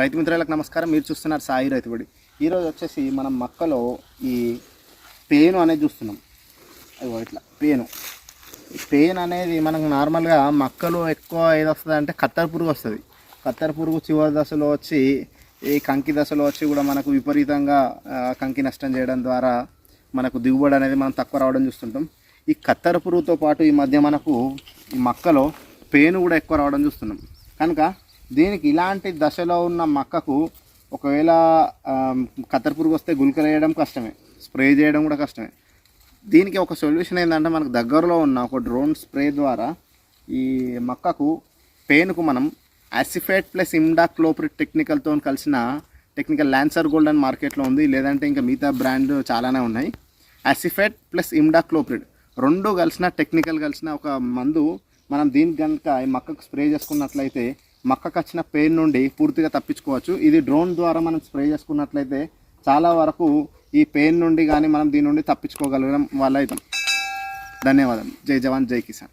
రైతు మిత్రులకు నమస్కారం. మీరు చూస్తున్నారు సాయి రైతుబడి ఈరోజు వచ్చేసి మనం మక్కలో ఈ పేను అనేది చూస్తున్నాం. అదిగో ఇట్లా పేను. ఈ పేను అనేది మనకు నార్మల్గా మక్కలు ఎక్కువ ఏది వస్తుంది అంటే కత్తెర పురుగు వస్తుంది. కత్తెర పురుగు చివరి దశలో వచ్చి ఈ కంకి దశలో వచ్చి కూడా మనకు విపరీతంగా కంకి నష్టం చేయడం ద్వారా మనకు దిగుబడి అనేది మనం తక్కువ రావడం చూస్తుంటాం. ఈ కత్తెర పురుగుతో పాటు ఈ మధ్య మనకు ఈ మక్కలో పేను కూడా ఎక్కువ రావడం చూస్తున్నాం. కనుక దీనికి ఇలాంటి దశలో ఉన్న మక్కకు ఒకవేళ కత్తెర పురుగు వస్తే గుళికలు వేయడం కష్టమే స్ప్రే చేయడం కూడా కష్టమే. దీనికి ఒక సొల్యూషన్ ఏంటంటే మనకు దగ్గరలో ఉన్న ఒక డ్రోన్ స్ప్రే ద్వారా ఈ మక్కకు పెయిన్కు మనం యాసిఫేట్ ప్లస్ ఇమ్డా క్లోప్రిట్ టెక్నికల్తో కలిసిన టెక్నికల్ ల్యాన్సర్ గోల్డ్ అని మార్కెట్లో ఉంది లేదంటే ఇంకా మిగతా బ్రాండ్ చాలానే ఉన్నాయి. యాసిఫేట్ ప్లస్ ఇమ్డా క్లోప్రిడ్ రెండు కలిసిన టెక్నికల్ కలిసిన ఒక మందు మనం దీనికి కనుక ఈ మక్కకు స్ప్రే చేసుకున్నట్లయితే మక్కకు వచ్చిన పెయిన్ నుండి పూర్తిగా తప్పించుకోవచ్చు. ఇది డ్రోన్ ద్వారా మనం స్ప్రే చేసుకున్నట్లయితే చాలా వరకు ఈ పెయిన్ నుండి కానీ మనం దీని నుండి తప్పించుకోగలగడం వల్ల అవుతాం ధన్యవాదాలు జై జవాన్ జై కిసాన్.